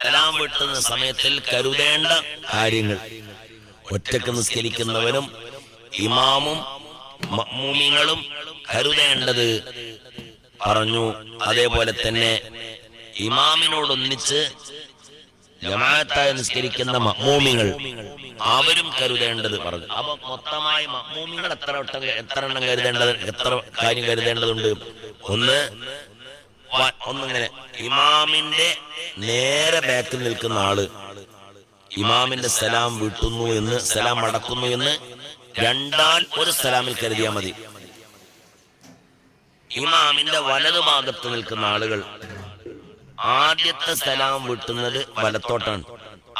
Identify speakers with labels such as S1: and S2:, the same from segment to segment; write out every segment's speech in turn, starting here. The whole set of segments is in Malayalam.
S1: സലാം വെട്ടുന്ന സമയത്തിൽ കരുതേണ്ട കാര്യങ്ങൾ. ഒറ്റയ്ക്ക് നിസ്കരിക്കുന്നവരും ഇമാമും മമ്മൂമിങ്ങളും കരുതേണ്ടത് പറഞ്ഞു. അതേപോലെ തന്നെ ഇമാമിനോടൊന്നിച്ച് ജമാഅത്തായി നിസ്കരിക്കുന്ന മമ്മൂമികൾ അവരും കരുതേണ്ടത് പറഞ്ഞു. അപ്പൊ മൊത്തമായി മമ്മൂമികൾ എത്ര എത്ര എണ്ണം കരുതേണ്ടത് എത്ര കാര്യം കരുതേണ്ടതുണ്ട്? ഒന്ന് ഒന്നിങ്ങനെ ഇമാമിന്റെ നേരെ ബാക്കിൽ നിൽക്കുന്ന ആൾ. ഇമാമിന്റെ സലാം വിട്ടുന്നു എന്ന് സലാം അടക്കുന്നു എന്ന് രണ്ടാൽ ഒരു സലാമിൽ കരുതിയാൽ മതി. ഇമാമിന്റെ വലതു ഭാഗത്ത് നിൽക്കുന്ന ആളുകൾ ആദ്യത്തെ സലാം വിട്ടുന്നത് വലത്തോട്ടാണ്.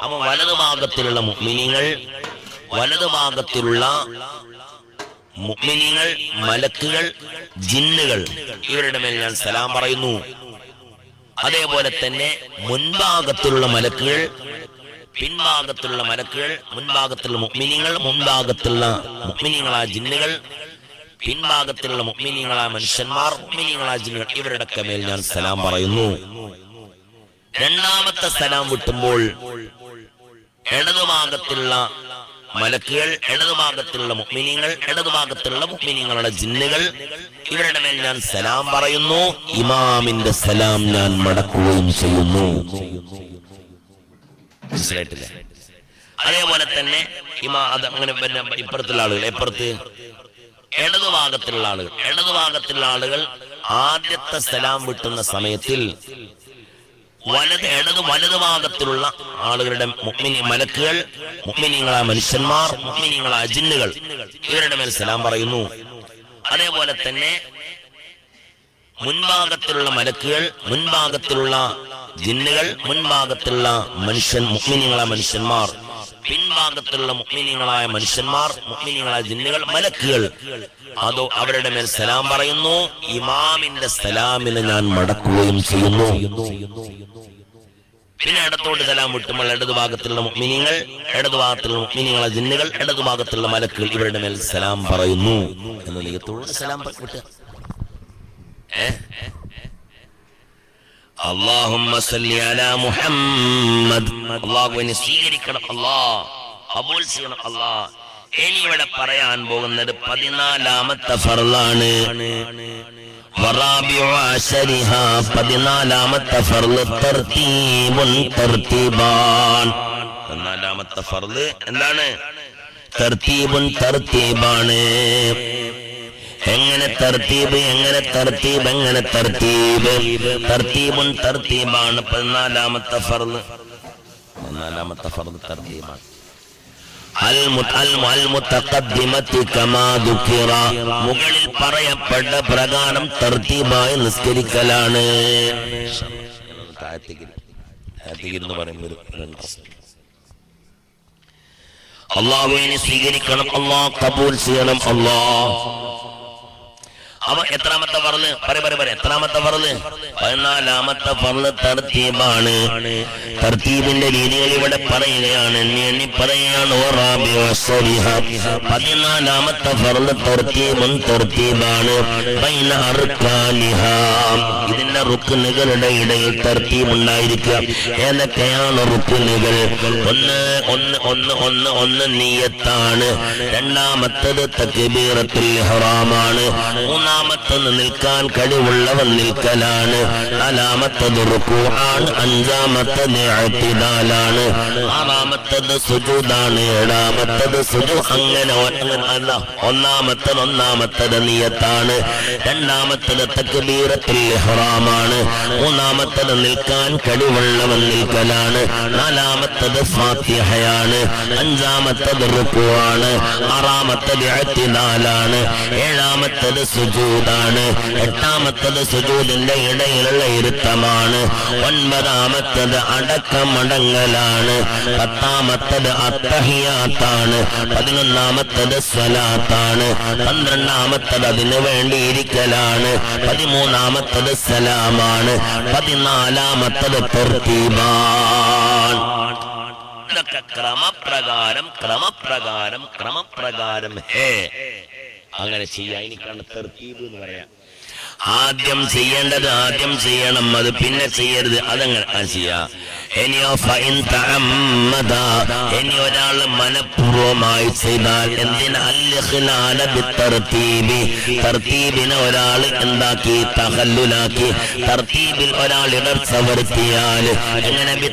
S1: അപ്പൊ വലതുഭാഗത്തിലുള്ള വലതു വലതുഭാഗത്തിലുള്ള മുഅ്മിനീങ്ങൾ മലക്കുകൾ ജിന്നുകൾ ഇവരുടെ മേൽ ഞാൻ സലാം പറയുന്നു. അതേപോലെ തന്നെ മുൻഭാഗത്തിലുള്ള മലക്കുകൾ പിൻഭാഗത്തുള്ള മലക്കുകൾ മുൻഭാഗത്തുള്ള മുഗ്മിനികൾ മുൻഭാഗത്തുള്ള മുഅ്മിനീങ്ങളായ ജിന്നുകൾ പിൻഭാഗത്തിലുള്ള മുഅ്മിനീങ്ങളായ മനുഷ്യന്മാർ മുഅ്മിനീങ്ങളായ ജിന്നുകൾ ഇവരുടെ മേൽ ഞാൻ സലാം പറയുന്നു. രണ്ടാമത്തെ സലാം വിട്ടുമ്പോൾ ഇടതുഭാഗത്തുള്ള മലക്കുകൾ ഇടതുഭാഗത്തുള്ള മുഅ്മിനീങ്ങൾ ഇടതുഭാഗത്തുള്ള മുഅ്മിനീങ്ങളുടെ ജിന്നുകൾ. ഇവരുടെ മേൽ ഞാൻ സലാം പറയുന്നു. ഇമാമിന്റെ സലാം ഞാൻ മടക്കുകയും ചെയ്യുന്നു. അതേപോലെ തന്നെ ഇമാ അത് അങ്ങനെ പിന്നെ ഇപ്പുറത്തുള്ള ആളുകൾ ഇപ്പുറത്ത് ഇടതുഭാഗത്തുള്ള ആളുകൾ. ഇടതുഭാഗത്തുള്ള ആളുകൾ ആദ്യത്തെ സലാം വിട്ടുന്ന സമയത്തിൽ വലത് ഇടത് വലത് ഭാഗത്തിലുള്ള ആളുകളുടെ മലക്കുകൾ മുഅ്മിനീങ്ങളായ മനുഷ്യന്മാർ മുഅ്മിനീങ്ങളായ അജിന്നുകൾ ഇവരുടെ മേൽ സലാം പറയുന്നു. അതേപോലെ തന്നെ മുൻഭാഗത്തിലുള്ള മലക്കുകൾ മുൻഭാഗത്തിലുള്ള ജിന്നുകൾ മുൻഭാഗത്തിലുള്ള മനുഷ്യൻ മുഅ്മിനീങ്ങളായ മനുഷ്യന്മാർ. പിൻഭാഗത്തുള്ള മുഅ്മിനീങ്ങളായ മനുഷ്യന്മാർ മുഅ്മിനീങ്ങളായ ജിന്നുകൾ മലക്കുകൾ. അതോ അവരുടെ മേൽ സലാം പറയുന്നു ഇമാമിന്റെ സലാമിനെ ഞാൻ മടക്കുകയും ചെയ്യുന്നു. പിന്നെ ഇടത്തോട്ട് സലാം വിട്ടുമ്പോൾ ഇടതുഭാഗത്തുള്ള മുഅ്മിനീങ്ങൾ ഇടതുഭാഗത്തുള്ള മുഅ്മിനീങ്ങളെ ജിന്നുകൾ ഇടതുഭാഗത്തുള്ള മലക്കുകൾ ഇവരുടെ മേൽ സലാം പറയുന്നു. എന്ന നീയത്തോട് സലാം വിട്ടുക മുഹമ്മദ് പറയാൻ പോകുന്നത് പതിനാലാമത്തെ ഫർലാണ് പതിനാലാമത്തെ ഫർൾ പതിനാലാമത്തെ ഫർൾ എന്താണ്? എങ്ങനെ തർത്തീബ് എങ്ങനെ തർത്തീബ് എങ്ങനെ തർത്തീബ്? തർത്തീബുൻ തർത്തീബാണ്. പതിനാലാമത്തെ ഫർദ്. പതിനാലാമത്തെ ഫർദ് തർത്തീബാണ്. മുകളിൽ പറയപ്പെട്ട പ്രകാരം തർത്തീബായി നിസ്കരിക്കലാണ്. എന്ന്. അള്ളാഹുവിനെ സ്വീകരിക്കണം. അള്ളാഹ് കബൂൽ ചെയ്യണം. അള്ളാഹ് അവ എത്രാമത്തെ പറന്ന് പറയ പറ പറ എത്രാമത്തെ പറന്ന് പതിനാലാമത്തെ പറന്ന് തർത്തീബാണ്. തർത്തീബിന്റെ രീതികൾ ഇവിടെ പറയുകയാണ്. എണ്ണി പറയുകയാണ്. പതിനാലാമത്തെ പറന്ന് തർത്തീബും തർത്തീബാണ്. ഇതിന്റെ റുക്കുനുകളുടെ ഇടയിൽ തർത്തീബ് ഉണ്ടായിരിക്കുക ഏതൊക്കെയാണ് റുക്കുനുകൾ ഒന്ന് ഒന്ന് ഒന്ന് ഒന്ന് ഒന്ന് നീയത്താണ്. രണ്ടാമത്തത് തക്ബീറത്തുൽ ഇഹ്റാമാണ്. മൂന്നാമത്തത് നിൽക്കാൻ കഴിവുള്ളവൻ നിൽക്കലാണ്. നാലാമത്തത് റുക്കൂആണ് അഞ്ചാമത്തത് ഇഅ്തിദാലാണ്. ആറാമത്തത് സുജൂദാണ് ഏഴാമത്തത് സുജു അങ്ങനെ അല്ല ഒന്നാമത്തത് ഒന്നാമത്തത് നിയത്താണ്. രണ്ടാമത്തത് തക്ബീറത്തുൽ ഹറാമാണ് മൂന്നാമത്തത് നിൽക്കാൻ കഴിവുള്ളവൻ നിൽക്കലാണ്. നാലാമത്തത് ഫാത്തിഹയാണ്. അഞ്ചാമത്തത് റുക്കുവാണ് ആറാമത്തത് ഇഅ്തിദാലാണ്. ഏഴാമത്തത് സുജൂദാണ് എട്ടാമത്തത് സുജൂദിന്റെ ഇടയിലുള്ള ഇരുത്തമാണ്. ഒൻപതാമത്തത് അടക്കമടങ്ങലാണ്. പത്താമത്തത് അത്തഹിയാത്താണ്. പതിനൊന്നാമത്തത് സ്വലാത്താണ്. പന്ത്രണ്ടാമത്തത് അതിനു വേണ്ടി ഇരിക്കലാണ് പതിമൂന്നാമത്തത് സലാമാണ്. പതിനാലാമത്തത് തർത്തീബാൻ. ഇതൊക്കെ ക്രമപ്രകാരം ക്രമപ്രകാരം ക്രമപ്രകാരം ഹേ. അങ്ങനെ ചെയ്യാം. എനിക്കാണ് തെർത്തീബ് എന്ന് പറയാം. ആദ്യം ചെയ്യേണ്ടത് ആദ്യം ചെയ്യണം. അത് പിന്നെ ചെയ്യരുത്. അതങ്ങനെ ചെയ്യാം. ഇനി ഒരാൾ മനഃപൂർവമായി ചെയ്താൽ എന്തിനാ? ഒരാൾ എന്താക്കി? തഹല്ലുലാക്കി. തർത്തീബിൽ ഒരാൾ ഇടർച്ച വരുത്തിയാൽ എങ്ങനെ?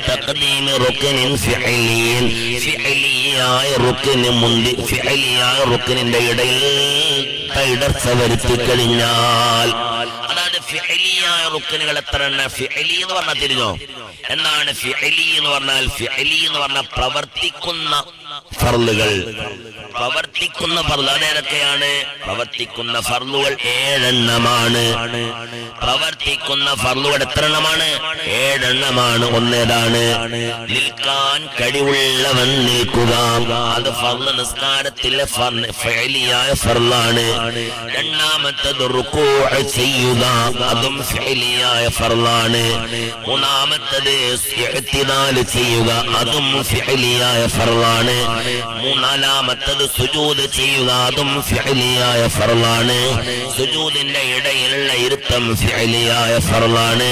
S1: ഫിഅലിയായ റുക്ന് മുന്തി ഫിഅലിയായ റുക്നിന്റെ ഇടയിൽ ഇടർച്ച വരുത്തി കഴിഞ്ഞാൽ അതായത് ഫിഅലിയായ റുക്കിനുകൾ എത്ര എണ്ണ? ഫിഅലി എന്ന് പറഞ്ഞാൽ തിരിഞ്ഞോ? എന്താണ് ഫിഅലി എന്ന് പറഞ്ഞാൽ ഫിഅലി എന്ന് പറഞ്ഞാൽ പ്രവർത്തിക്കുന്ന ഫർളുകൾ. പ്രവർത്തിക്കുന്ന ഫർദ് അതേതൊക്കെയാണ് പ്രവർത്തിക്കുന്ന ഫർളുകൾ ഏഴെണ്ണമാണ്. പ്രവർത്തിക്കുന്ന ഫർളുകൾ എത്ര എണ്ണമാണ് ഏഴെണ്ണമാണ് ഒന്നേതാണ് നിൽക്കാൻ കഴിവുള്ളവൻ നിൽക്കുക. അത് ഫർൾ നിസ്കാരത്തിലെ ഫൈലിയായ ഫർലാണ് രണ്ടാമത്തത് റുക്കൂ ചെയ്യുക. അതും ഫൈലിയായ ഫർളാണ്. മൂന്നാമത്തത് ചെയ്യുക. അതും ഫൈലിയായ ഫർളാണ്. മൂന്നാലാമത്തത് സുജൂദ് ചെയ്യുക അതും ഫിഅലിയായ ഫർളാണ്. സുജൂദിന്റെ ഇടയിലുള്ള ഇരുത്തം ഫിഅലിയായ ഫർളാണ്.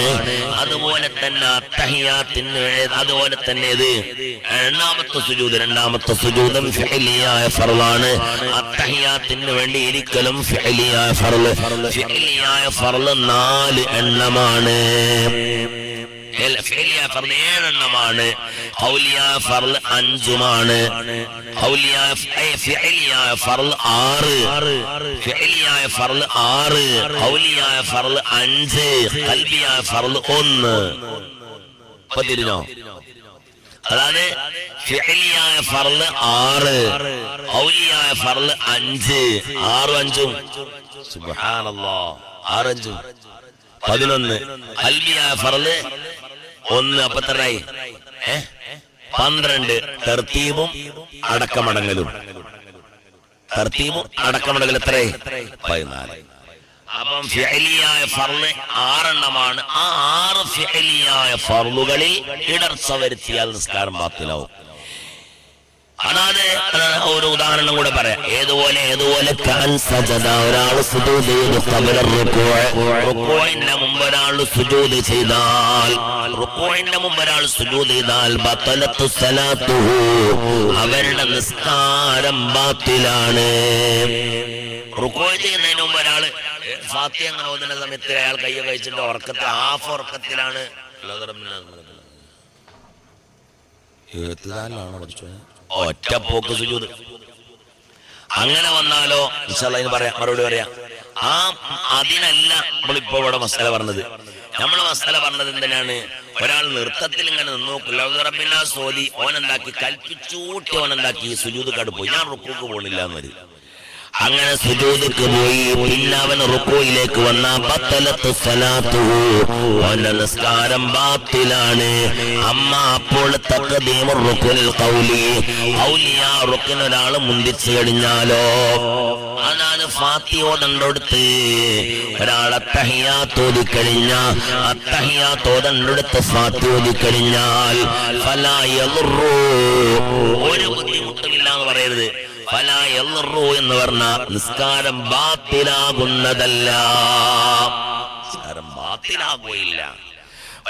S1: അതുപോലെ തന്നെ അത്തഹിയാത്തിന് അതുപോലെ തന്നെ ഇത് രണ്ടാമത്തെ സുജൂദ് രണ്ടാമത്തെ സുജൂദും ഫിഅലിയായ ഫർളാണ്. അത്തഹിയാത്തിന് വേണ്ടി ഇരിക്കലും ഫിഅലിയായ ഫർൾ ഫിഅലിയായ ഫർൾ നാല് എണ്ണമാണ്. ഏഴെണ്ണമാണ്. അഞ്ചുമാണ്. ആറ്. ആറ്. അഞ്ച്. ഒന്ന്. ഇപ്പൊ തിരിഞ്ഞോ അതാണ് ഫിഅലിയായ ഫർൾ ആറ്. ഔലിയായ ഫർൾ അഞ്ച്. ആറും അഞ്ചും. സുബ്ഹാനല്ലാഹ് ആറഞ്ചും പതിനൊന്ന്. അൽബിയായ ഫർൾ ഒന്ന് അപ്പത്തറായി പന്ത്രണ്ട്. തെർത്തീബും അടക്കമടങ്ങലും. തർത്തീബും അടക്കമടങ്ങൽ എത്രേ പതിനാല്. അപ്പം ഫിഅലിയായ ഫർൾ ആറെണ്ണമാണ്. ആ ആറ് ഫിഅലിയായ ഫർളുകളിൽ ഇടർച്ച വരുത്തിയാൽ നിസ്കാരം അതായത് അതാണ് ഒരു ഉദാഹരണം കൂടെ പറയാം. ഏതുപോലെ ഏതുപോലെ ഒരാൾ റുക്കോയിന്റെ മുമ്പ് ഒരാൾ സുജൂദ് ചെയ്താൽ റുക്കോയിന്റെ മുമ്പ് ഒരാൾ സുജൂദ് ചെയ്താൽ ബത്തലത്തു സലാത്തുഹു. അവരുടെ നിസ്കാരം ബാത്തിലാണ്. റുക്കോ ചെയ്യുന്നതിന് മുമ്പ് ഒരാൾ ഫാത്തി അങ്ങനെ ഓതുന്ന സമയത്ത് അയാൾ കൈ കഴിച്ചിട്ട് ഉറക്കത്തിൽ ഹാഫ് ഉറക്കത്തിലാണ്. ഒറ്റ പോക്ക് സുജൂത്. അങ്ങനെ വന്നാലോ ഇൻഷാല്ലാ പറയാം മറുപടി പറയാം. ആ അതിനല്ല നമ്മളിപ്പോ ഇവിടെ മസാല പറഞ്ഞത്. നമ്മൾ മസാല പറഞ്ഞത് എന്തിനാണ്? ഒരാൾ നൃത്തത്തിൽ ഇങ്ങനെ നിന്നു സോതി ഓനെന്താക്കി? കൽപ്പിച്ചൂട്ടി ഓനെന്താക്കി? സുജൂത് കടുപ്പോയി ഞാൻ റുക്കൂക്ക് പോണില്ല എന്ന് വരും അങ്ങനെ സുജൂദിക്ക് പോയി. പിന്നെ അവൻ റുക്കോയിലേക്ക് വന്ന ബത്തലത്ത് സലാത്തുഹു അവന്റെ നിസ്കാരം ബാത്തിലാണ്. അമ്മ അപ്പോൾ തക്കദീമു റുക്കുനിൽ ഖൗലി ഖൗലിയ റുക്കിന് ഒരാൾ മുന്തിച്ചു കഴിഞ്ഞാലോ? അതാണ് ഫാത്തിയോദണ്ടടുത്ത് ഒരാൾ അത്തഹിയാത്തോതി തോതിക്കഴിഞ്ഞ അത്തഹിയാത്തോദണ്ടടുത്ത് ഫാത്തിയോതി കഴിഞ്ഞാൽ ഓതിക്കഴിഞ്ഞാൽ ഒരു ബുദ്ധിമുട്ടുമില്ല എന്ന് പറയരുത്. എന്ന് പറഞ്ഞ നിസ്കാരം ബാത്തിലാകുന്നതല്ല. നിസ്കാരം ബാത്തിലാകുകയില്ല.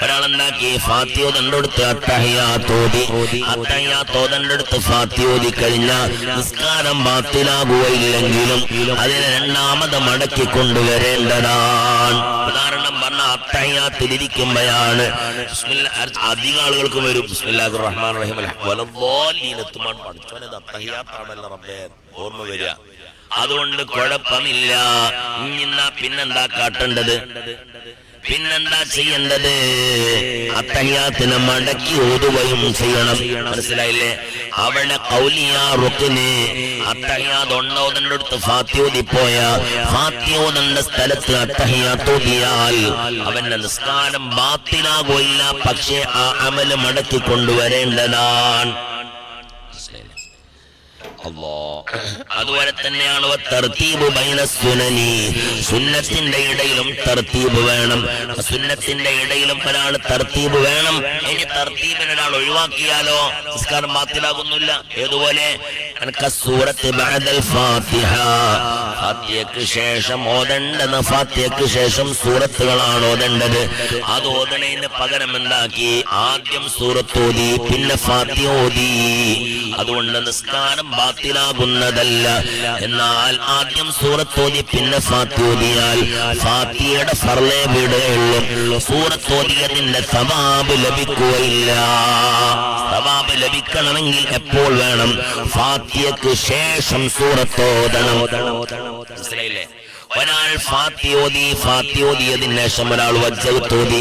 S1: ഒരാളെന്താക്കി? ഫാത്തിയോ തണ്ടെടുത്ത് അത്തഹയാത്തോതി. അത്തഹയാത്തോ തണ്ടെടുത്ത് ഫാത്തിയോതി കഴിഞ്ഞ നിസ്കാരം ബാത്തിലാകുകയില്ലെങ്കിലും അതിനെ രണ്ടാമത് മടക്കി കൊണ്ടുവരേണ്ടതാണ് ഉദാഹരണം പറഞ്ഞ അധികം ആളുകൾക്ക് വരും. റഹ്മാൻ റഹീം ഓർമ്മ വരിക. അതുകൊണ്ട് കുഴപ്പമില്ല. പിന്നെന്താ കാട്ടേണ്ടത്? പിന്നെന്താ ചെയ്യേണ്ടത്? അത്തഹ്യാത്തിനെ മടക്കി ഓതുകയും ചെയ്യണം. മനസ്സിലായില്ലേ? അവളെ കൗലിയ റുക്കിന് അത്തഹ്യാത്ത് ഒന്നോതന്റെ അടുത്ത് ഫാത്യോദിപ്പോയ ഫാത്യോദന്റെ സ്ഥലത്ത് അത്തഹ്യാത്തോതിയാൽ അവന്റെ നിസ്കാരം ബാത്തിലാകുകയില്ല. പക്ഷേ ആ അമൽ മടക്കി കൊണ്ടുവരേണ്ടതാണ്. അതുപോലെ തന്നെയാണ് സുന്നത്തിന്റെ ഇടയിലും തർത്തീബ് വേണം. സുന്നത്തിന്റെ ഇടയിലും ഒരാൾ തർത്തീബ് വേണം. ഇനി തർത്തീബിന് ഒരാൾ ഒഴിവാക്കിയാലോ? നിസ്കാരം മാത്രമാകുന്നില്ല ഏതുപോലെ? ഫാത്തിഹയ്ക്ക് ശേഷം ഓതേണ്ടത് ഫാത്തിഹയ്ക്ക് ശേഷം സൂറത്തുകളാണ് ഓതേണ്ടത്. അത് ഓതണേന് പകരം എന്താക്കി? ആദ്യം സൂറത്ത് ഓതി പിന്നെ ഫാത്തിഹ ഓതി. അതുകൊണ്ട് നിസ്കാരം ബാത്തിലാകുന്നതല്ല. എന്നാൽ ആദ്യം സൂറത്തോതി പിന്നെ ഫാത്തിഹ ഫാത്തിയുടെ ഫർലേ വിടുകയുള്ളൂ. സൂറത്ത് ഓതിയതിന്റെ സവാബ് ലഭിക്കുകയില്ല. സവാബ് ലഭിക്കണമെങ്കിൽ എപ്പോൾ വേണം? ഫാത്തിയക്ക് ശേഷം സൂറത്ത് ഓതണം. മനസ്സിലായില്ലേ ഒരാൾ ഫാത്തി ഓതി ഫാത്തി ഓതിയതിന് ശേഷം ഒരാൾ വജ്ജത്തോതി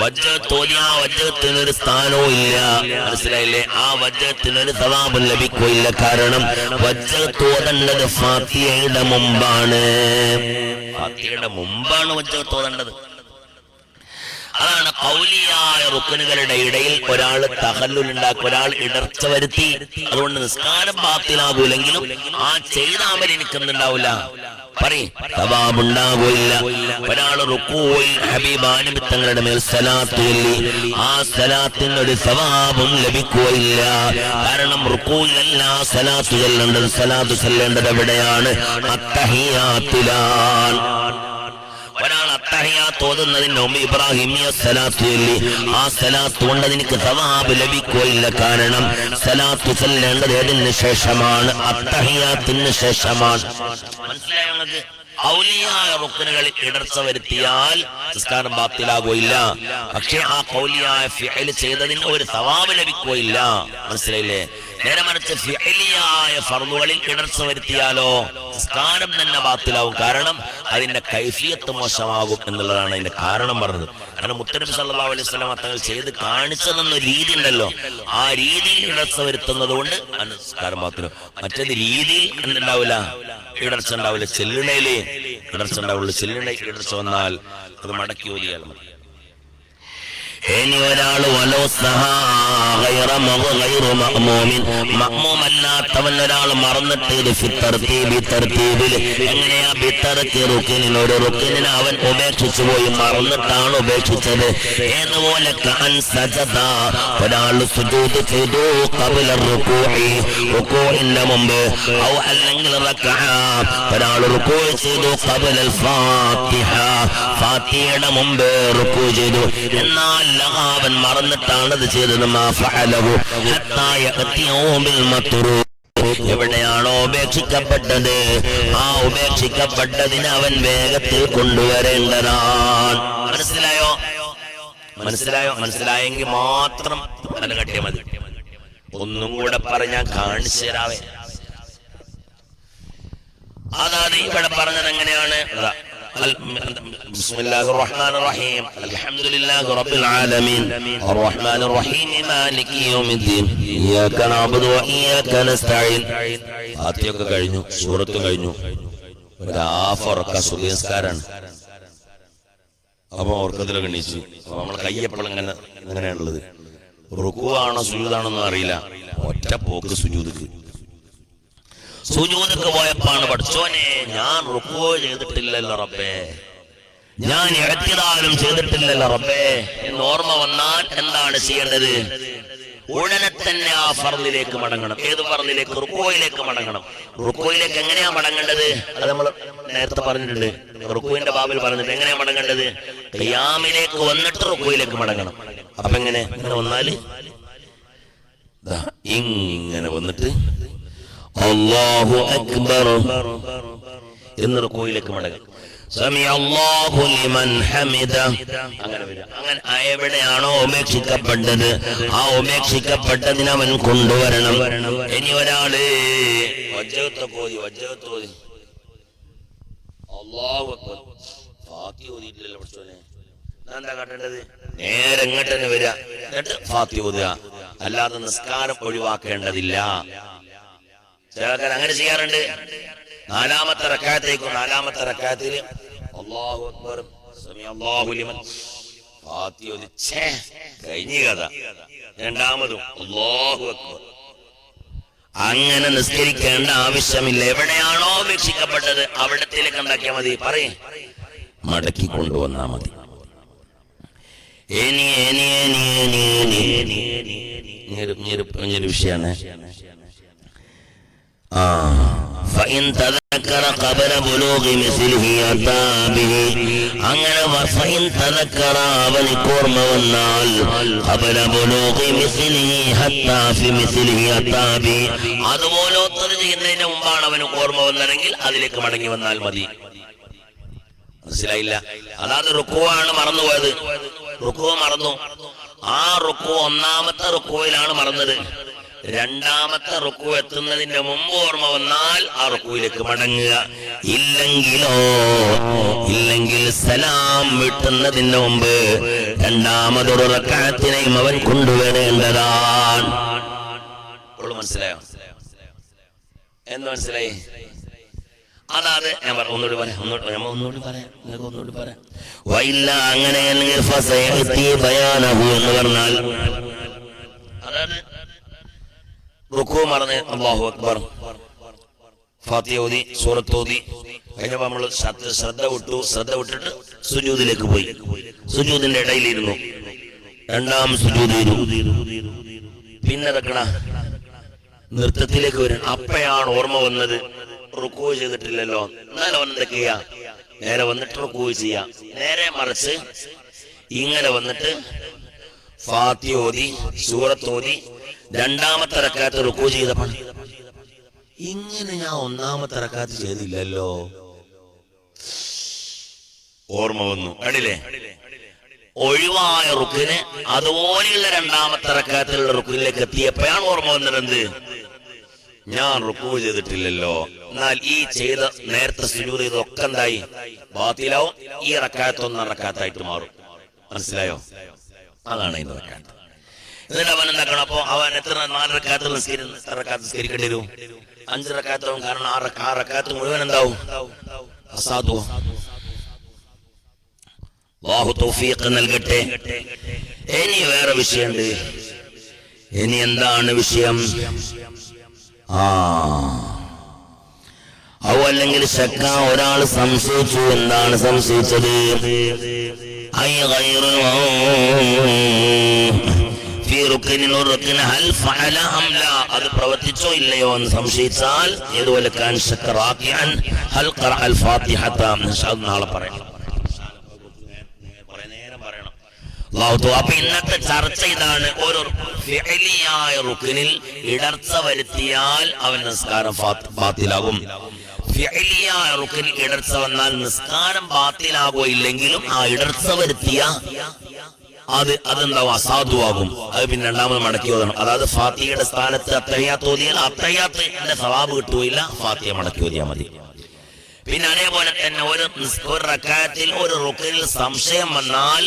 S1: വജ്ജത്തോതി ആ വജ്ജത്തിനൊരു സ്ഥാനവും ഇല്ല. മനസ്സിലായില്ലേ? ആ വജ്ജത്തിനൊരു സവാബം ലഭിക്കില്ല കാരണം വജ്ജത്തോതേണ്ടത് ഫാത്തിയയുടെ മുമ്പാണ്. ഫാത്തിയുടെ മുമ്പാണ് വജ്ജത്തോതേണ്ടത് അതാണ് കൗലിയായ റുക്കനുകളുടെ ഇടയിൽ ഒരാൾ തഹല്ലുൽ ഉണ്ടാക്കും ഒരാൾ ഇടർച്ച വരുത്തി. അതുകൊണ്ട് നിസ്കാരം ബാത്തിലാകൂലെങ്കിലും ആ ചെയ്ത അമൽ എനിക്കൊന്നുണ്ടാവില്ല സവാബുണ്ടാകൂല്ല ഒരാൾ റുക്കൂയിൽ ഹബീബാനബി തങ്ങളുടെ മേൽ സലാത്ത് ചൊല്ലി. ആ സലാത്തിന് ഒരു സവാബും ലഭിക്കുകയില്ല. കാരണം റുക്കൂയിലല്ല സലാത്ത് ചെല്ലേണ്ടത്. സലാത്ത് ചെല്ലേണ്ടത് എവിടെയാണ്? അത്തഹിയാത്തിലാണ്. ഒരാൾ അത്തഹയ തോന്നുന്നതിന് മുമ്പ് ഇബ്രാഹിമിയ സലാത്ത് ചൊല്ലി. ആ സലാത്ത് കൊണ്ട് നിനക്ക് സവാബ് ലഭിക്കുകയില്ല കാരണം സലാത്ത് ചെല്ലേണ്ടത് ഏതിന് ശേഷമാണ്? അത്തഹിയാത്തിന് ശേഷമാണ്. മനസ്സിലായോ നിങ്ങൾക്ക് ഔലിയായ റുക്കനുകളിൽ ഇടർച്ച വരുത്തിയാൽ സംസ്കാരം ബാത്തിലാകുകയില്ല. പക്ഷെ ആ കൗലിയായ ഫിഅൽ ചെയ്തതിന് ഒരു സവാബ് ലഭിക്കുകയില്ല മനസ്സിലായില്ലേ? നേരെ മറിച്ച് ഫിഅലിയായ ഫർദുകളിൽ ഇടർച്ച വരുത്തിയാലോ സ്ഥാനം തന്നെ ബാത്തിലാവും. കാരണം അതിന്റെ കൈഫിയത്ത് മോശമാകും എന്നുള്ളതാണ് അതിന്റെ കാരണം പറഞ്ഞത്. കാരണം മുത്തനബി സല്ലല്ലാഹു അലൈഹി വസല്ലം തങ്ങൾ ചെയ്ത് കാണിച്ചതെന്ന രീതി ഉണ്ടല്ലോ. ആ രീതിയിൽ ഇടർച്ച വരുത്തുന്നത് കൊണ്ട് നിസ്കാരം ബാത്തിലും മറ്റേത് രീതിയിൽ എന്തുണ്ടാവില്ല? ഇടർച്ച ഉണ്ടാവില്ല. ചെല്ലുണയിലേ ഇടർച്ച ഉണ്ടാവുള്ളൂ. ചെല്ലുണയിൽ ഇടർച്ച വന്നാൽ അത് മടക്കി ഓതിയാൽ മതി. ഇനി ഒരാൾ മറന്നിട്ട് എങ്ങനെയാ ബിത്തറക്കി റുക്കിനിൽ ഒരു റുക്കിനിനെ അവൻ ഉപേക്ഷിച്ചു പോയി. മറന്നിട്ടാണ് ഉപേക്ഷിച്ചത്. ഏതുപോലെ ഒരാൾ സുജൂദ് ചെയ്തു ഖബല റുകൂഇ റുകൂഇന്റെ മുമ്പ് ഔ അല്ലെങ്കിൽ ഒരാൾ റുക്കോ ചെയ്തു കപില ഫാത്തിയുടെ മുമ്പ് റുക്കോ ചെയ്തു. എന്നാൽ അവൻ മറന്നിട്ടാണ് അത് ചെയ്തത്. മാ ഫഅലഹു ഹത്താ യഅതിയു ബിൽ എവിടെയാണോ ഉപേക്ഷിക്കപ്പെട്ടത്. ആ ഉപേക്ഷിക്കപ്പെട്ടതിന് അവൻ വേഗത്തിൽ കൊണ്ടുവരേണ്ടതാണ്. മനസ്സിലായോ? മനസ്സിലായോ? മനസ്സിലായെങ്കിൽ മാത്രം തല കട്ടിയ മതി. ഒന്നും കൂടെ പറഞ്ഞാൽ കാണിച്ചു തരാവേ. അതാണ് ഇവിടെ പറഞ്ഞത് എങ്ങനെയാണ് അതാ. ال- بسم الله الرحمن الرحيم الحمد لله رب العالمين الرحمن الرحيم مالك يوم الدين إياك نعبد وإياك نستعين ഫാത്തിയൊക്കെ കഴിഞ്ഞു സൂറത്ത് കഴിഞ്ഞു ഒരാഫറക്ക സുബിയസ്കാരാണ് അപ്പൊ ഓർക്കത്തിലൊക്കെ എണീച്ചു അപ്പൊ നമ്മളെ കയ്യപ്പോൾ ഇങ്ങനെ ഇങ്ങനെയാണുള്ളത് റുക്കുവാണോ സുജൂതാണോന്നും അറിയില്ല ഒറ്റ പോക്ക് സുജൂതിക്ക് സുജൂദക്ക് പോയപ്പാണ് പഠിച്ചോനെ ഞാൻ റുക്കോ ചെയ്തിട്ടില്ലല്ലോ റബ്ബേ. ഞാൻ ഇഴത്തിതാലും ചെയ്തിട്ടില്ലല്ലോ റബ്ബേ. എന്ന് ഓർമ്മ വന്നാൽ എന്താണ് ചെയ്യേണ്ടത്? ഉടനെ തന്നെ ആ ഫർദിലേക്ക് മടങ്ങണം. ഏത് ഫർദിലേക്ക്? റുക്കോയിലേക്ക് മടങ്ങണം. റുക്കോയിലേക്ക് എങ്ങനെയാ മടങ്ങേണ്ടത്? അത് നമ്മൾ നേരത്തെ പറഞ്ഞിട്ടുണ്ട്. റുക്കോയിന്റെ ബാബിൽ പറഞ്ഞിട്ട് എങ്ങനെയാ മടങ്ങേണ്ടത്? ഖിയാമിലേക്ക് വന്നിട്ട് റുക്കോയിലേക്ക് മടങ്ങണം. അപ്പൊ എങ്ങനെ? ഇങ്ങനെ വന്നാൽ ഇങ്ങനെ വന്നിട്ട് അല്ലാഹു അക്ബർ എന്ന് അങ്ങനെ എവിടെയാണോ ഉപേക്ഷിക്കപ്പെട്ടത് ആ ഉപേക്ഷിക്കപ്പെട്ടതിന് അവൻ കൊണ്ടുവരണം. ഇനി ഒരാൾ പഠിച്ചോനെ നേരെ ഇങ്ങോട്ട് തന്നെ വരിക. ഫാത്തി ഓതുക. അല്ലാതെ നിസ്കാരം ഒഴിവാക്കേണ്ടതില്ല. ചിലക്കാർ അങ്ങനെ ചെയ്യാറുണ്ട് നാലാമത്തെ റക്കായത്തേക്കും നാലാമത്തെ റക്കാത്തിൽ അക്ബർ കഴിഞ്ഞ കഥ രണ്ടാമതും അക്ബർ അങ്ങനെ നിസ്കരിക്കേണ്ട ആവശ്യമില്ല എവിടെയാണോ വീക്ഷിക്കപ്പെട്ടത് അവിടത്തിലേക്ക് ഉണ്ടാക്കിയാൽ മതി പറയും മടക്കി കൊണ്ടുവന്നാ മതി ഇനി ഇനി അങ്ങനെ അവനിക്ക് ഓർമ്മ വന്നാൽ അതുപോലെ ഒത്തത് ചെയ്യുന്നതിന് മുമ്പാണ് അവന് ഓർമ്മ വന്നതെങ്കിൽ അതിലേക്ക് മടങ്ങി വന്നാൽ മതി. മനസ്സിലായില്ല? അതാത് റുക്കുവാണ് മറന്നുപോയത്. റുക്കുവ മറന്നു. ആ റുക്കു ഒന്നാമത്തെ റുക്കുവയിലാണ് മറന്നത്. രണ്ടാമത്തെ റുക്കു എത്തുന്നതിന്റെ മുമ്പ് ഓർമ്മ വന്നാൽ ആ റുക്കുവിലേക്ക് മടങ്ങുക. ഇല്ലെങ്കിലോ ഇല്ലെങ്കിൽ സലാം വിട്ടുന്നതിന് മുമ്പ് രണ്ടാമതൊരു റക്കാത്തിനെയും അവൻ കൊണ്ടുവരേണ്ടതാണ്. മനസ്സിലായോ? എന്ന് മനസ്സിലായി? അതാത് ഞാൻ പറഞ്ഞു ഒന്നുകൂടി പറയാം ഒന്നുകൂടി ഒന്നുകൂടി പറയാം ഒന്നുകൂടി പറയാം. വൈല്ല അങ്ങനെ എന്ന് പറഞ്ഞാൽ റുക്കു മറന്ന്. അല്ലാഹു അക്ബർ. ഫാത്തിഹ ഓതി സൂറത്ത് ഓതി. കഴിഞ്ഞപ്പോൾ നമ്മൾ ശ്രദ്ധ വിട്ടു. ശ്രദ്ധ വിട്ടിട്ട് സുജൂദിലേക്ക് പോയി. സുജൂദിന്റെ ഇടയിലിരുന്നു. രണ്ടാം സുജൂദ് പിന്നെ ഇതൊക്കണ നൃത്തത്തിലേക്ക് വരും. അപ്പയാണ് ഓർമ്മ വന്നത്. റുക്കു ചെയ്തിട്ടില്ലല്ലോ. എന്നാലും അവൻ എന്തൊക്കെ നേരെ വന്നിട്ട് റുക്കു ചെയ്യാ. നേരെ മറിച്ച് ഇങ്ങനെ വന്നിട്ട് ഫാത്തി ഓതി സൂറത്ത് ഓതി രണ്ടാമത്തെ റക്കാത്ത് റുക്കു ചെയ്തപ്പോൾ ഇങ്ങനെ ഞാൻ ഒന്നാമത്തെ റക്കാത്ത് ചെയ്തില്ലല്ലോ. ഓർമ്മ വന്നു. കണ്ടില്ലേ? ഒഴിവായ റുക്കിന് അതുപോലെയുള്ള രണ്ടാമത്തെ റക്കാത്തിലുള്ള റുക്കിലേക്ക് എത്തിയപ്പോഴാണ് ഓർമ്മ വന്നിരുന്നത് ഞാൻ റുക്കു ചെയ്തിട്ടില്ലല്ലോ. എന്നാൽ ഈ ചെയ്ത നേരത്തെ സുജൂത് ചെയ്തൊക്കെ എന്തായി? ബാത്തിലാവും. ഈ റക്കാത്തൊന്നും റക്കാത്തായിട്ട് മാറും. മനസ്സിലായോ? അതാണ് ഇന്ന് റക്കാത്ത്. എന്നിട്ട് അവൻ എന്താക്കണം? അപ്പൊ അവൻ എത്ര നാല് റക്കാത്ത് നിസ്കരി റക്കാത്ത് നിസ്കരിക്കേണ്ടി വരും? അഞ്ച് റക്കാത്താവും കാരണം ആറ് ആറക്കാലത്ത് മുഴുവൻ എന്താവും? അസാധു നൽകട്ടെ. ഇനി വേറെ വിഷയമുണ്ട്. ഇനി എന്താണ് വിഷയം? ആ. അവ അല്ലെങ്കിൽ ശക്ക ഒരാൾ സംശയിച്ചു എന്താണ് സംശയിച്ചത്? ഐ ഗൈറുൽ അത് പ്രവർത്തിച്ചോ ഇല്ലയോ എന്ന് സംശയിച്ചാൽ ഏതുപോലെ നാളെ പറയാം അപ്പൊ ഇന്നത്തെ ചർച്ച ഇതാണ്. ഒരു ഇടർച്ച വരുത്തിയാൽ അവൻ നിസ്കാരം ബാത്തിലാകും. ഇടർച്ച വന്നാൽ നിസ്കാരം ബാത്തിലാകുമോ ഇല്ലെങ്കിലും ആ ഇടർച്ച വരുത്തിയ അത് അതെന്താവും? അസാധുവാകും. അത് പിന്നെ രണ്ടാമത് മടക്കി ഓതണം അതായത് ഫാത്തിയുടെ സ്ഥാനത്ത് അത്തയ്യാത്ത് ഓതിയാൽ അത്തയ്യാത്തിന്റെ സവാബ് കിട്ടുകയില്ല ഫാത്തിയ മടക്കി ഓതിയാൽ മതി. പിന്നെ അതേപോലെ തന്നെ ഒരു ഒരു റക്കാത്തിൽ ഒരു റുക്കിൽ സംശയം വന്നാൽ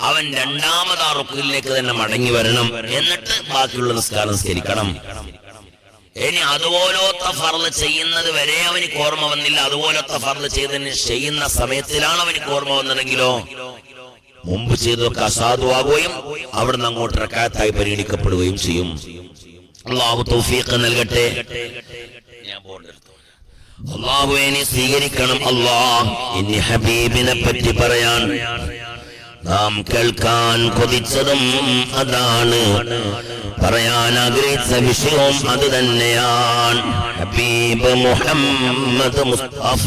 S1: അവൻ രണ്ടാമത് ആ റുക്കിലേക്ക് തന്നെ മടങ്ങി വരണം എന്നിട്ട് ബാക്കിയുള്ള നിസ്കാരം നിസ്കരിക്കണം. ഇനി അതുപോലത്തെ ഫർൾ ചെയ്യുന്നത് വരെ അവനിക്ക് ഓർമ്മ വന്നില്ല. അതുപോലത്തെ ഫർൾ ചെയ്തതിന് ചെയ്യുന്ന സമയത്തിലാണ് അവനിക്ക് ഓർമ്മ വന്നതെങ്കിലോ മുമ്പ് ചെയ്തതൊക്കെ അസാധുവാകുകയും അവിടുന്ന് അങ്ങോട്ട് റക്കാത്തായി പരിഗണിക്കപ്പെടുകയും ചെയ്യും. തൗഫീഖ് നൽകട്ടെ. ഞാൻ സ്വീകരിക്കണം. അള്ളാഹ് ഇനി ഹബീബിനെ പറ്റി പറയാൻ. നാം കേൾക്കാൻ കൊതിച്ചതും അതാണ്. പറയാൻ ആഗ്രഹിച്ച വിഷയവും അത് തന്നെയാണ്. ഹബീബ് മുഹമ്മദ് മുസ്തഫ.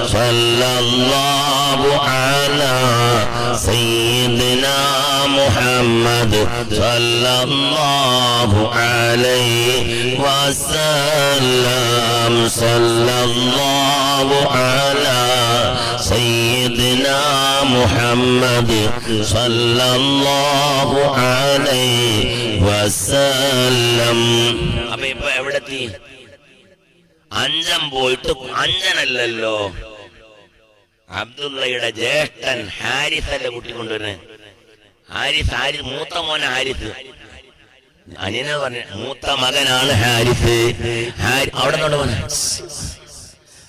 S1: صلى الله على سيدنا محمد محمد صلى الله عليه وسلم صلى الله على سيدنا محمد صلى الله عليه وسلم അപ്പൊ ഇപ്പൊ എവിടെ എത്തി അഞ്ചൻ പോയിട്ട് അഞ്ചനല്ലല്ലോ അബ്ദുള്ളയുടെ ജ്യേഷ്ഠൻ ഹാരിസന്റെ കുട്ടി കൊണ്ടുവരുന്നത്. ഹാരിസ് ഹാരിസ് മൂത്ത മോനെ ഹാരിസ്. അനിയനെ പറഞ്ഞ മൂത്ത മകനാണ് ഹാരിസ്. ഹാരി- അവിടെ.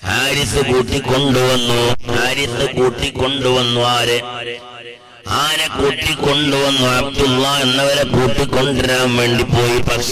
S1: ഹാരിസ് കൂട്ടിക്കൊണ്ടുവന്നു ഹാരിസ് കൂട്ടിക്കൊണ്ടുവന്നു ആരെ? ആനെ കൂട്ടിക്കൊണ്ടുവന്നു അബ്ദുള്ള എന്നവരെ കൂട്ടിക്കൊണ്ടുവരാൻ വേണ്ടി പോയി.